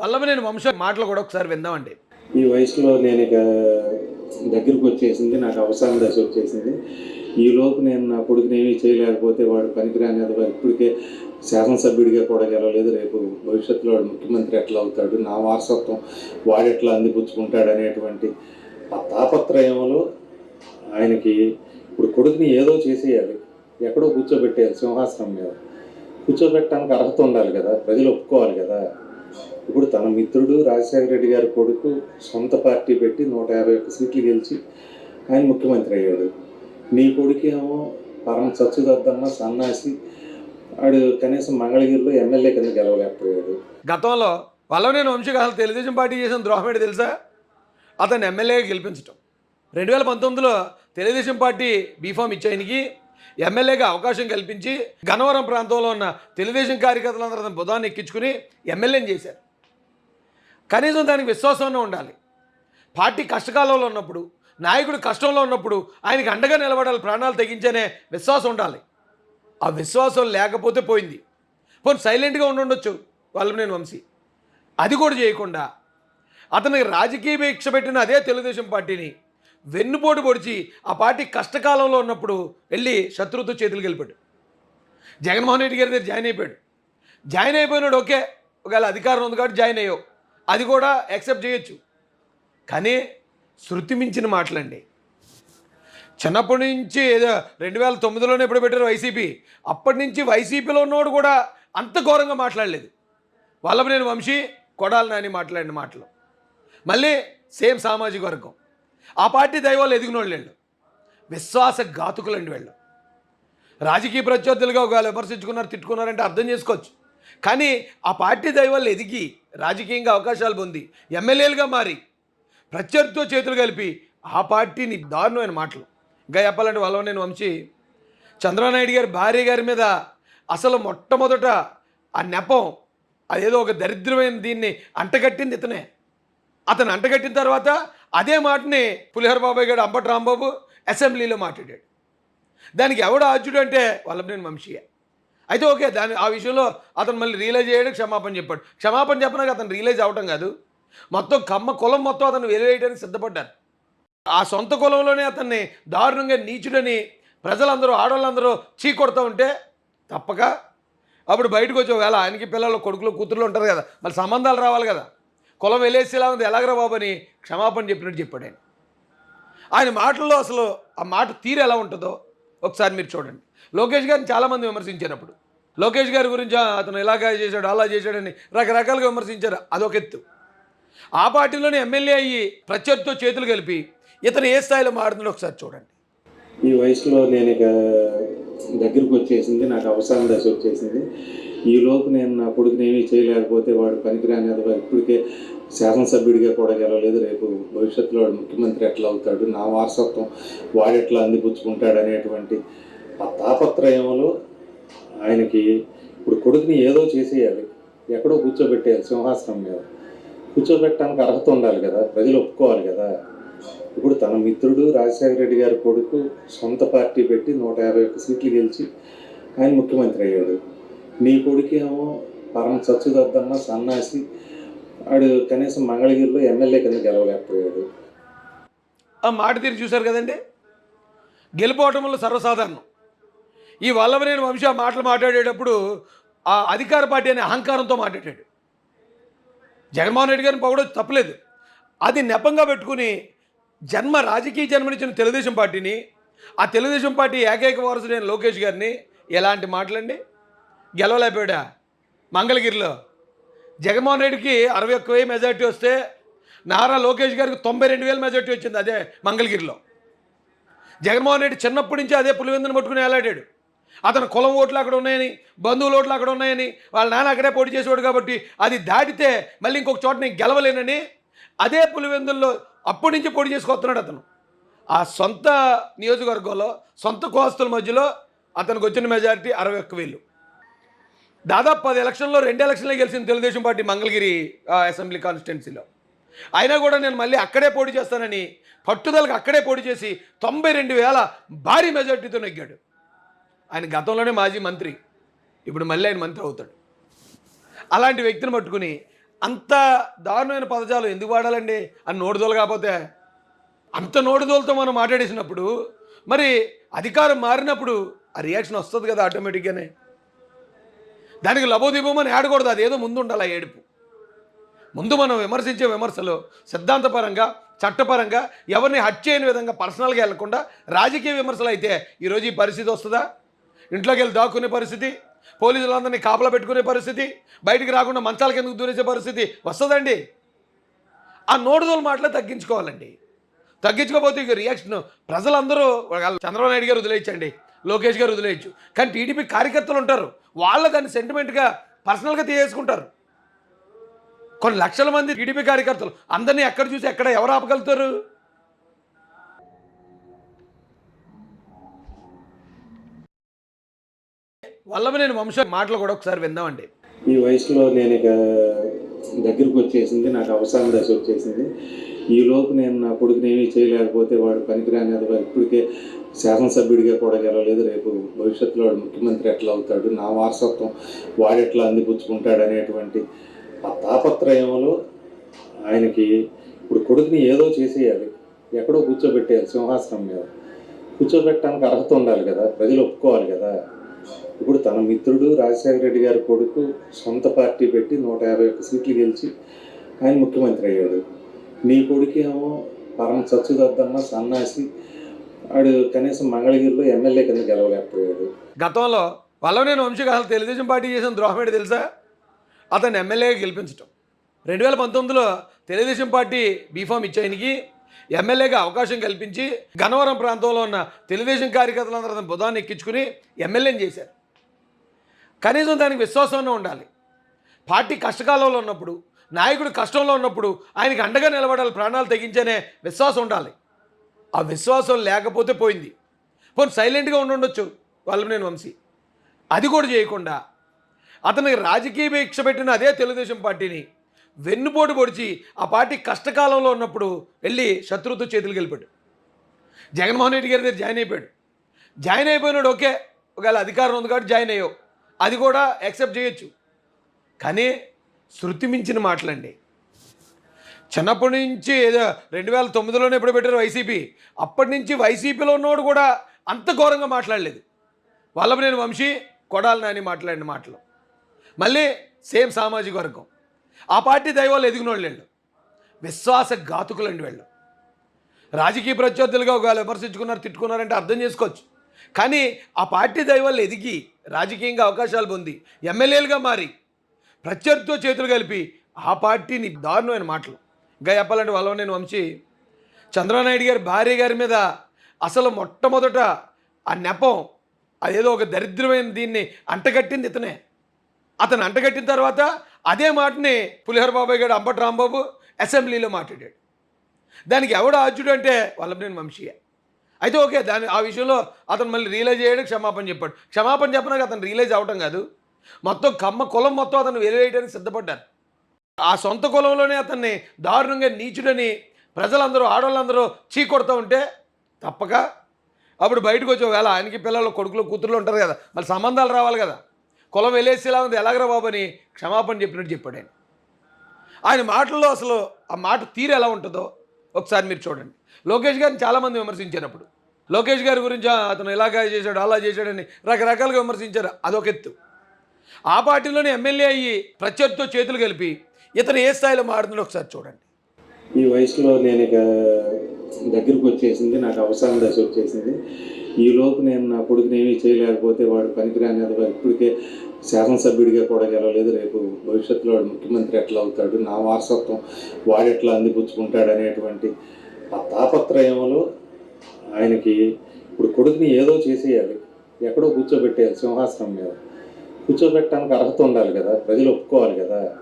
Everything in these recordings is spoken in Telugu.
వల్లభనేని వంశ మాటలు కూడా ఒకసారి విందామండి. ఈ వయసులో నేను ఇక దగ్గరికి వచ్చేసింది నాకు అవసరం దశ వచ్చేసింది. ఈ లోపు నేను నా కొడుకుని ఏమీ చేయలేకపోతే వాడు పనికిరాని అథవా ఇప్పటికే శాసనసభ్యుడిగా కూడా గెలవలేదు రేపు భవిష్యత్తులో వాడు ముఖ్యమంత్రి ఎట్లా అవుతాడు నా వారసత్వం వాడు ఎట్లా అందిపుచ్చుకుంటాడు అనేటువంటి ఆ తాపత్రయంలో ఆయనకి ఇప్పుడు కొడుకుని ఏదో చేసేయాలి. ఎక్కడో కూర్చోబెట్టేయాలి సింహాసనం మీద. కూర్చోబెట్టడానికి అర్హత ఉండాలి కదా ప్రజలు ఒప్పుకోవాలి కదా. ఇప్పుడు తన మిత్రుడు రాజశేఖర రెడ్డి గారి కొడుకు సొంత పార్టీ పెట్టి నూట యాభై ఒక్క సీట్లు గెలిచి ఆయన ముఖ్యమంత్రి అయ్యాడు. నీ కొడుకు ఏమో పరమ చచ్చుదద్దమ్మ సన్నాసి వాడు కనీసం మంగళగిరిలో ఎమ్మెల్యే కింద గెలవలేకపోయాడు. గతంలో వల్లభనేని వంశీ అసలు తెలుగుదేశం పార్టీ చేసిన ద్రోహం ఏంటి తెలుసా? అతను ఎమ్మెల్యేగా గెలిపించటం. రెండు వేల పంతొమ్మిదిలో తెలుగుదేశం పార్టీ బీఫామ్ ఇచ్చాయనికి ఎమ్మెల్యేగా అవకాశం కల్పించి గన్నవరం ప్రాంతంలో ఉన్న తెలుగుదేశం కార్యకర్తలందరూ అతను బుధాన్ని ఎక్కించుకుని ఎమ్మెల్యేని చేశారు. కనీసం దానికి విశ్వాసంలో ఉండాలి. పార్టీ కష్టకాలంలో ఉన్నప్పుడు నాయకుడు కష్టంలో ఉన్నప్పుడు ఆయనకి అండగా నిలబడాలి ప్రాణాలు తెగించనే విశ్వాసం ఉండాలి. ఆ విశ్వాసం లేకపోతే పోయింది. పోనీ సైలెంట్గా ఉండుండొచ్చు వల్లభనేని వంశీ. అది కూడా చేయకుండా అతనికి రాజకీయ భిక్ష పెట్టిన అదే తెలుగుదేశం పార్టీని వెన్నుపోటు పొడిచి ఆ పార్టీ కష్టకాలంలో ఉన్నప్పుడు వెళ్ళి శత్రువుతో చేతులు గెలిపాడు. జగన్మోహన్ రెడ్డి గారి దగ్గర జాయిన్ అయిపోయాడు. జాయిన్ అయిపోయినాడు ఓకే ఒకవేళ అధికారం ఉంది కాబట్టి జాయిన్ అయ్యావు. అది కూడా యాక్సెప్ట్ చేయొచ్చు. కానీ శృతి మించిన మాటలండి. చిన్నప్పటి నుంచి ఏదో రెండు వేల తొమ్మిదిలోనే ఎప్పుడు పెట్టారు వైసీపీ. అప్పటి నుంచి వైసీపీలో ఉన్నవాడు కూడా అంత ఘోరంగా మాట్లాడలేదు. వల్లభనేని వంశీ కొడాలి నాని మాట్లాడిన మాటలు. మళ్ళీ సేమ్ సామాజిక వర్గం. ఆ పార్టీ దైవాలు ఎదిగినోళ్ళు వీళ్ళు. విశ్వాస ఘాతుకులండి వీళ్ళు. రాజకీయ ప్రత్యర్థులుగా ఒకవేళ విమర్శించుకున్నారు తిట్టుకున్నారంటే అర్థం చేసుకోవచ్చు. కానీ ఆ పార్టీ దైవాలు ఎదిగి రాజకీయంగా అవకాశాలు పొంది ఎమ్మెల్యేలుగా మారి ప్రత్యర్థితో చేతులు కలిపి ఆ పార్టీని దారుణమైన మాటలు. ఇంకా చెప్పాలంటే నేను వంశీ చంద్రబాబు నాయుడు గారి భార్య గారి మీద అసలు మొట్టమొదట ఆ నెపం అదేదో ఒక దరిద్రమైన దీన్ని అంటగట్టింది ఇతనే. అతను అంటగట్టిన తర్వాత అదే మాటని పులిహోర బాబాయ్ గారు అంబటి రాంబాబు అసెంబ్లీలో మాట్లాడాడు. దానికి ఎవడు ఆద్యుడు అంటే వల్లభనేని వంశీయే. అయితే ఓకే దాని ఆ విషయంలో అతను మళ్ళీ రియలైజ్ చేయడానికి క్షమాపణ చెప్పాడు. క్షమాపణ చెప్పినాక అతను రియలైజ్ అవటం కాదు. మొత్తం కమ్మ కులం మొత్తం అతను వెలివేయడానికి సిద్ధపడ్డారు. ఆ సొంత కులంలోనే అతన్ని దారుణంగా నీచుడని ప్రజలందరూ ఆడవాళ్ళందరూ చీకొడుతూ ఉంటే తప్పక. అప్పుడు బయటకు వచ్చి ఒకవేళ ఆయనకి పిల్లలు కొడుకులు కూతుర్లు ఉంటారు కదా మళ్ళీ సంబంధాలు రావాలి కదా. కులం వెళ్ళేసేలా ఉంది ఎలాగరా బాబు అని క్షమాపణ చెప్పినట్టు చెప్పాడు ఆయన. ఆయన మాటల్లో అసలు ఆ మాట తీరు ఎలా ఉంటుందో ఒకసారి మీరు చూడండి. లోకేష్ గారిని చాలామంది విమర్శించారు అప్పుడు. లోకేష్ గారి గురించి అతను ఇలాగా చేశాడు అలా చేశాడని రకరకాలుగా విమర్శించారు. అదొక ఎత్తు. ఆ పార్టీలోనే ఎమ్మెల్యే అయ్యి ప్రత్యర్థితో చేతులు కలిపి ఇతను ఏ స్థాయిలో మారుతుందో ఒకసారి చూడండి. ఈ వయసులో నేను ఇక దగ్గరికి వచ్చేసింది నాకు అవసరం దశ వచ్చేసింది. ఈ లోపు నేను నా కొడుకుని ఏమీ చేయలేకపోతే వాడు పనికిరాని అథవా ఇప్పటికే శాసనసభ్యుడిగా కూడా గెలవలేదు. రేపు భవిష్యత్తులో వాడు ముఖ్యమంత్రి ఎట్లా అవుతాడు నా వారసత్వం వాడు ఎట్లా అందిపుచ్చుకుంటాడు అనేటువంటి ఆ తాపత్రయంలో ఆయనకి ఇప్పుడు కొడుకుని ఏదో చేసేయాలి. ఎక్కడో కూర్చోబెట్టేయాలి సింహాసనం మీద. కూర్చోబెట్టడానికి అర్హత ఉండాలి కదా ప్రజలు ఒప్పుకోవాలి కదా. ఇప్పుడు తన మిత్రుడు రాజశేఖర రెడ్డి గారి కొడుకు సొంత పార్టీ పెట్టి నూట యాభై ఒక్క సీట్లు గెలిచి ఆయన ముఖ్యమంత్రి అయ్యాడు. నీ కొడుకు ఏమో పరమ చచ్చుదద్దమ్మ సన్నాసి వాడు కనీసం మంగళగిరిలో ఎమ్మెల్యే కింద గెలవలేకపోయాడు. ఆ మాట తీరు చూశారు కదండి? గెలుపోవటంలో సర్వసాధారణం. ఈ వల్లభనేని వంశ మాటలు మాట్లాడేటప్పుడు ఆ అధికార పార్టీ అనే అహంకారంతో మాట్లాడాడు. జగన్మోహన్ రెడ్డి గారిని పొగడం తప్పలేదు. అది నెపంగా పెట్టుకుని జన్మ రాజకీయ జన్మనిచ్చిన తెలుగుదేశం పార్టీని ఆ తెలుగుదేశం పార్టీ ఏకైక వారసుడైన లోకేష్ గారిని ఎలాంటి మాటలండి? గెలవలేకపోయాడా? మంగళగిరిలో. జగన్మోహన్ రెడ్డికి అరవై ఒక్క వేలు మెజార్టీ వస్తే నారా లోకేష్ గారికి తొంభై రెండు వేల మెజార్టీ వచ్చింది అదే మంగళగిరిలో. జగన్మోహన్ రెడ్డి చిన్నప్పటి నుంచి అదే పులివెందును పట్టుకుని వేలాడాడు అతను కులం ఓట్లు అక్కడ ఉన్నాయని బంధువుల ఓట్లు అక్కడ ఉన్నాయని వాళ్ళ నాన్న అక్కడే పోటీ చేసేవాడు కాబట్టి అది దాటితే మళ్ళీ ఇంకొక చోట నేను గెలవలేనని అదే పులివెందుల్లో అప్పటి నుంచి పోటీ చేసుకొస్తున్నాడు అతను. ఆ సొంత నియోజకవర్గంలో సొంత కోస్తుల మధ్యలో అతనికి వచ్చిన మెజారిటీ అరవై ఒక్క వేలు. దాదాపు పది ఎలక్షన్లో రెండు ఎలక్షన్లో గెలిచింది తెలుగుదేశం పార్టీ మంగళగిరి అసెంబ్లీ కాన్స్టిట్యున్సీలో అయినా కూడా నేను మళ్ళీ అక్కడే పోటీ చేస్తానని పట్టుదలకు అక్కడే పోటీ చేసి తొంభై రెండు వేల భారీ మెజార్టీతో నెగ్గాడు. ఆయన గతంలోనే మాజీ మంత్రి. ఇప్పుడు మళ్ళీ ఆయన మంత్రి అవుతాడు. అలాంటి వ్యక్తిని పట్టుకుని అంత దారుణమైన పదజాలం ఎందుకు వాడాలండి? అని నోడుదోలు కాకపోతే? అంత నోడుదోలతో మనం మాట్లాడేసినప్పుడు మరి అధికారం మారినప్పుడు ఆ రియాక్షన్ వస్తుంది కదా ఆటోమేటిక్గానే దానికి లబోదీపమని ఏడకూడదు అది ఏదో ముందు ఉండాలి ఆ ఏడుపు. ముందు మనం విమర్శించే విమర్శలు సిద్ధాంతపరంగా చట్టపరంగా ఎవరిని హట్ చేయని విధంగా పర్సనల్గా వెళ్ళకుండా రాజకీయ విమర్శలు అయితే ఈరోజు ఈ పరిస్థితి వస్తుందా? ఇంట్లోకి వెళ్ళి దాక్కునే పరిస్థితి? పోలీసులందరినీ కాపలా పెట్టుకునే పరిస్థితి బయటికి రాకుండా మంచాల కిందకు దూరేసే పరిస్థితి వస్తుందండి. ఆ నోటుదోలు మాటలే తగ్గించుకోవాలండి. తగ్గించుకోకపోతే ఇక రియాక్షన్ ప్రజలందరూ చంద్రబాబు నాయుడు గారు వదిలేయచ్చండి లోకేష్ గారు వదిలేయచ్చు. కానీ టీడీపీ కార్యకర్తలు ఉంటారు వాళ్ళు దాన్ని సెంటిమెంట్గా పర్సనల్గా తీసేసుకుంటారు. కొన్ని లక్షల మంది టీడీపీ కార్యకర్తలు అందరినీ ఎక్కడ చూసి ఎక్కడ ఎవరు ఆపగలుగుతారు? వల్లభనేని వంశ మాటలు కూడా ఒకసారి విందామండి. ఈ వయసులో నేను ఇక దగ్గరకు వచ్చేసింది నాకు అవసరం దశ వచ్చేసింది. ఈ లోపు నేను నా కొడుకుని ఏమీ చేయలేకపోతే వాడు పనికిరాని ఇప్పటికే శాసనసభ్యుడిగా కూడా గెలవలేదు. రేపు భవిష్యత్తులో వాడు ముఖ్యమంత్రి ఎట్లా అవుతాడు నా వారసత్వం వాడు ఎట్లా అందిపుచ్చుకుంటాడు అనేటువంటి ఆ తాపత్రయంలో ఆయనకి ఇప్పుడు కొడుకుని ఏదో చేసేయాలి. ఎక్కడో కూర్చోబెట్టేయాలి సింహాసనం మీద. కూర్చోబెట్టడానికి అర్హత ఉండాలి కదా ప్రజలు ఒప్పుకోవాలి కదా. ఇప్పుడు తన మిత్రుడు రాజశేఖర రెడ్డి గారి కొడుకు సొంత పార్టీ పెట్టి నూట యాభై ఒక్క సీట్లు గెలిచి ఆయన ముఖ్యమంత్రి అయ్యాడు. నీ కొడుకేమో పరమ చచ్చుదద్దన్న సన్నాసి వాడు కనీసం మంగళగిరిలో ఎమ్మెల్యే కింద గెలవలేకపోయాడు. గతంలో వల్లభనేని వంశీకాలం తెలుగుదేశం పార్టీ చేసిన ద్రోహం తెలుసా? అతను ఎమ్మెల్యేగా గెలిపించటం. రెండు వేల పంతొమ్మిదిలో తెలుగుదేశం పార్టీ బీఫామ్ ఇచ్చాయనికి ఎమ్మెల్యేగా అవకాశం కల్పించి గన్నవరం ప్రాంతంలో ఉన్న తెలుగుదేశం కార్యకర్తలందరూ అతను బుధాన్ని ఎక్కించుకుని ఎమ్మెల్యేని చేశారు. కనీసం దానికి విశ్వాసంలో ఉండాలి. పార్టీ కష్టకాలంలో ఉన్నప్పుడు నాయకుడు కష్టంలో ఉన్నప్పుడు ఆయనకి అండగా నిలబడాలి ప్రాణాలు తెగించనే విశ్వాసం ఉండాలి. ఆ విశ్వాసం లేకపోతే పోయింది. పోనీ సైలెంట్గా ఉండుండొచ్చు వల్లభనేని వంశీ. అది కూడా చేయకుండా అతనికి రాజకీయ భిక్ష పెట్టిన అదే తెలుగుదేశం పార్టీని వెన్నుపోటు పొడిచి ఆ పార్టీ కష్టకాలంలో ఉన్నప్పుడు వెళ్ళి శత్రువుతో చేతులు గెలిపాడు. జగన్మోహన్ రెడ్డి గారి దగ్గర జాయిన్ అయిపోయాడు. జాయిన్ అయిపోయినాడు ఓకే ఒకవేళ అధికారం ఉంది కాబట్టి జాయిన్ అయ్యావు. అది కూడా యాక్సెప్ట్ చేయొచ్చు. కానీ శృతి మించిన మాటలండి. చిన్నప్పటి నుంచి ఏదో రెండు వేల తొమ్మిదిలోనే ఎప్పుడు పెట్టారు వైసీపీ. అప్పటి నుంచి వైసీపీలో ఉన్నవాడు కూడా అంత ఘోరంగా మాట్లాడలేదు. వల్లభనేని వంశీ కొడాలి నాని మాట్లాడిన మాటలు. మళ్ళీ సేమ్ సామాజిక వర్గం. ఆ పార్టీ దైవాలు ఎదిగినోళ్ళు వీళ్ళు. విశ్వాస ఘాతుకులండి వీళ్ళు. రాజకీయ ప్రత్యర్థులుగా ఒకవేళ విమర్శించుకున్నారు తిట్టుకున్నారంటే అర్థం చేసుకోవచ్చు. కానీ ఆ పార్టీ దైవాలు ఎదిగి రాజకీయంగా అవకాశాలు పొంది ఎమ్మెల్యేలుగా మారి ప్రత్యర్థితో చేతులు కలిపి ఆ పార్టీని దారుణమైన మాటలు. ఇంకా చెప్పాలంటే నేను వంశీ చంద్రబాబు గారి భార్య గారి మీద అసలు మొట్టమొదట ఆ నెపం అదేదో ఒక దరిద్రమైన దీన్ని అంటగట్టింది ఇతనే. అతను అంటగట్టిన తర్వాత అదే మాటని పులిహోర బాబాయ్ గారు అంబటి రాంబాబు అసెంబ్లీలో మాట్లాడాడు. దానికి ఎవడు ఆద్యుడు అంటే వల్లభనేని వంశీయే. అయితే ఓకే దాని ఆ విషయంలో అతను మళ్ళీ రియలైజ్ చేయడానికి క్షమాపణ చెప్పాడు. క్షమాపణ చెప్పినాక అతను రియలైజ్ అవటం కాదు. మొత్తం కమ్మ కులం మొత్తం అతను వెలివేయడానికి సిద్ధపడ్డారు. ఆ సొంత కులంలోనే అతన్ని దారుణంగా నీచుడని ప్రజలందరూ ఆడవాళ్ళందరూ చీకొడుతూ ఉంటే తప్పక. అప్పుడు బయటకు వచ్చి ఒకవేళ ఆయనకి పిల్లలు కొడుకులు కూతుర్లు ఉంటారు కదా మళ్ళీ సంబంధాలు రావాలి కదా. కులం వెళ్ళేసేలా ఉంది ఎలాగరా బాబు అని క్షమాపణ చెప్పినట్టు చెప్పాడు ఆయన. ఆయన మాటల్లో అసలు ఆ మాట తీరు ఎలా ఉంటుందో ఒకసారి మీరు చూడండి. లోకేష్ గారిని చాలామంది విమర్శించారు అప్పుడు. లోకేష్ గారి గురించి అతను ఇలాగా చేశాడు అలా చేశాడని రకరకాలుగా విమర్శించారు. అదొక ఎత్తు ఆ పార్టీలోనే ఎమ్మెల్యే అయ్యి ప్రత్యర్థితో చేతులు కలిపి ఇతను ఏ స్థాయిలో మారుతుందో ఒకసారి చూడండి. ఈ వయసులో నేను ఇక దగ్గరికి వచ్చేసింది నాకు అవసరం దశ వచ్చేసింది. ఈ లోపు నేను నా కొడుకుని ఏమీ చేయలేకపోతే వాడు పనికిరాని అథవా ఇప్పటికే శాసనసభ్యుడిగా కూడా గెలవలేదు. రేపు భవిష్యత్తులో వాడు ముఖ్యమంత్రి ఎట్లా అవుతాడు నా వారసత్వం వాడు ఎట్లా అందిపుచ్చుకుంటాడు అనేటువంటి ఆ తాపత్రయంలో ఆయనకి ఇప్పుడు కొడుకుని ఏదో చేసేయాలి. ఎక్కడో కూర్చోబెట్టేయాలి సింహాసనం మీద. కూర్చోబెట్టడానికి అర్హత ఉండాలి కదా ప్రజలు ఒప్పుకోవాలి కదా.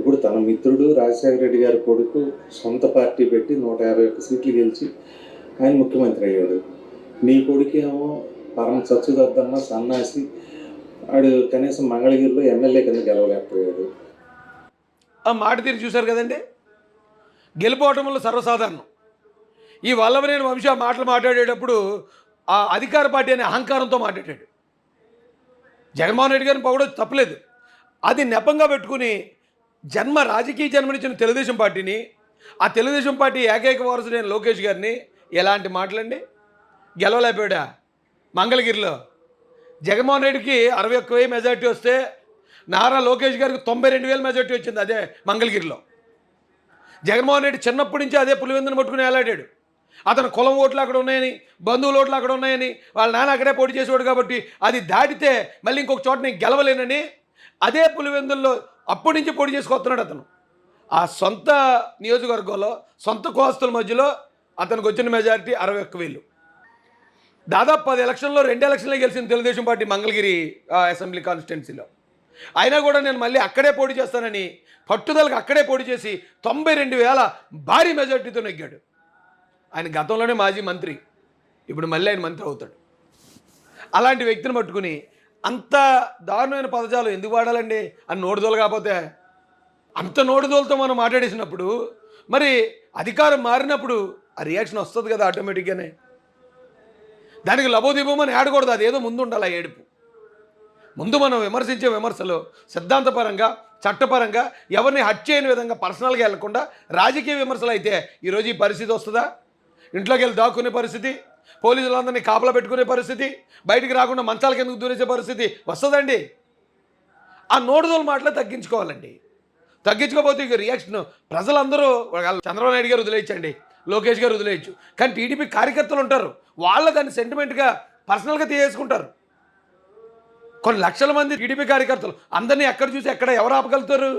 ఇప్పుడు తన మిత్రుడు రాజశేఖర రెడ్డి గారి కొడుకు సొంత పార్టీ పెట్టి నూట యాభై ఒక్క సీట్లు గెలిచి ఆయన ముఖ్యమంత్రి అయ్యాడు. నీ కొడుకేమో పరమ చచ్చుదద్దన్న సన్నాసి వాడు కనీసం మంగళగిరిలో ఎమ్మెల్యే కింద గెలవలేకపోయాడు. ఆ మాట తీరు చూశారు కదండి? గెలుపోవటంలో సర్వసాధారణం. ఈ వల్లభనేని వంశ మాటలు మాట్లాడేటప్పుడు ఆ అధికార పార్టీ అనే అహంకారంతో మాట్లాడాడు. జగన్మోహన్ రెడ్డి గారిని పొగడ తప్పలేదు. అది నెపంగా పెట్టుకుని జన్మ రాజకీయ జన్మనిచ్చిన తెలుగుదేశం పార్టీని ఆ తెలుగుదేశం పార్టీ ఏకైక వారసుడైన లోకేష్ గారిని ఎలాంటి మాటలండి? గెలవలేకపోయాడా? మంగళగిరిలో. జగన్మోహన్ రెడ్డికి అరవై ఒక్క వెయ్యి మెజార్టీ వస్తే నారా లోకేష్ గారికి తొంభై రెండు వేల మెజార్టీ వచ్చింది అదే మంగళగిరిలో. జగన్మోహన్ రెడ్డి చిన్నప్పటి నుంచి అదే పులివెందును పట్టుకుని వేలాడాడు అతను కులం ఓట్లు అక్కడ ఉన్నాయని బంధువుల ఓట్లు అక్కడ ఉన్నాయని వాళ్ళ నాన్న అక్కడే పోటీ చేసేవాడు కాబట్టి అది దాటితే మళ్ళీ ఇంకొక చోట నేను గెలవలేనని అదే పులివెందుల్లో అప్పటి నుంచి పోటీ చేసుకొస్తున్నాడు అతను. ఆ సొంత నియోజకవర్గంలో సొంత కోస్తుల మధ్యలో అతనికి వచ్చిన మెజారిటీ అరవై ఒక్క వేలు. దాదాపు పది ఎలక్షన్లో రెండు ఎలక్షన్లో గెలిచింది తెలుగుదేశం పార్టీ మంగళగిరి అసెంబ్లీ కాన్స్టిట్యున్సీలో. అయినా కూడా నేను మళ్ళీ అక్కడే పోటీ చేస్తానని పట్టుదలకు అక్కడే పోటీ చేసి తొంభై రెండు వేల భారీ మెజార్టీతో నెగ్గాడు. ఆయన గతంలోనే మాజీ మంత్రి. ఇప్పుడు మళ్ళీ ఆయన మంత్రి అవుతాడు. అలాంటి వ్యక్తిని పట్టుకుని అంత దారుణమైన పదజాలం ఎందుకు వాడాలండి? అని నోడుదోలు కాకపోతే. అంత నోడుదోలతో మనం మాట్లాడేసినప్పుడు మరి అధికారం మారినప్పుడు ఆ రియాక్షన్ వస్తుంది కదా ఆటోమేటిక్గానే. దానికి లబోదీపమని ఆడకూడదు అది ఏదో ముందు ఉండాలి ఆ ఏడుపు. ముందు మనం విమర్శించే విమర్శలు సిద్ధాంతపరంగా చట్టపరంగా ఎవరిని హత్య చేయని విధంగా పర్సనల్గా వెళ్ళకుండా రాజకీయ విమర్శలు అయితే ఈరోజు ఈ పరిస్థితి వస్తుందా? ఇంట్లోకి వెళ్ళి దాక్కునే పరిస్థితి? పోలీసులందరినీ కాపలా పెట్టుకునే పరిస్థితి బయటికి రాకుండా మంచాల కిందకు దూరేసే పరిస్థితి వస్తుందండి. ఆ నోటుదోలు మాటలే తగ్గించుకోవాలండి. తగ్గించుకోకపోతే ఇక రియాక్షన్ ప్రజలందరూ చంద్రబాబు నాయుడు గారు వదిలేయచ్చండి లోకేష్ గారు వదిలేయచ్చు. కానీ టీడీపీ కార్యకర్తలు ఉంటారు వాళ్ళు దాన్ని సెంటిమెంట్గా పర్సనల్గా తీసేసుకుంటారు. కొన్ని లక్షల మంది టీడీపీ కార్యకర్తలు అందరినీ ఎక్కడ చూసి ఎక్కడ ఎవరు ఆపగలుగుతారు?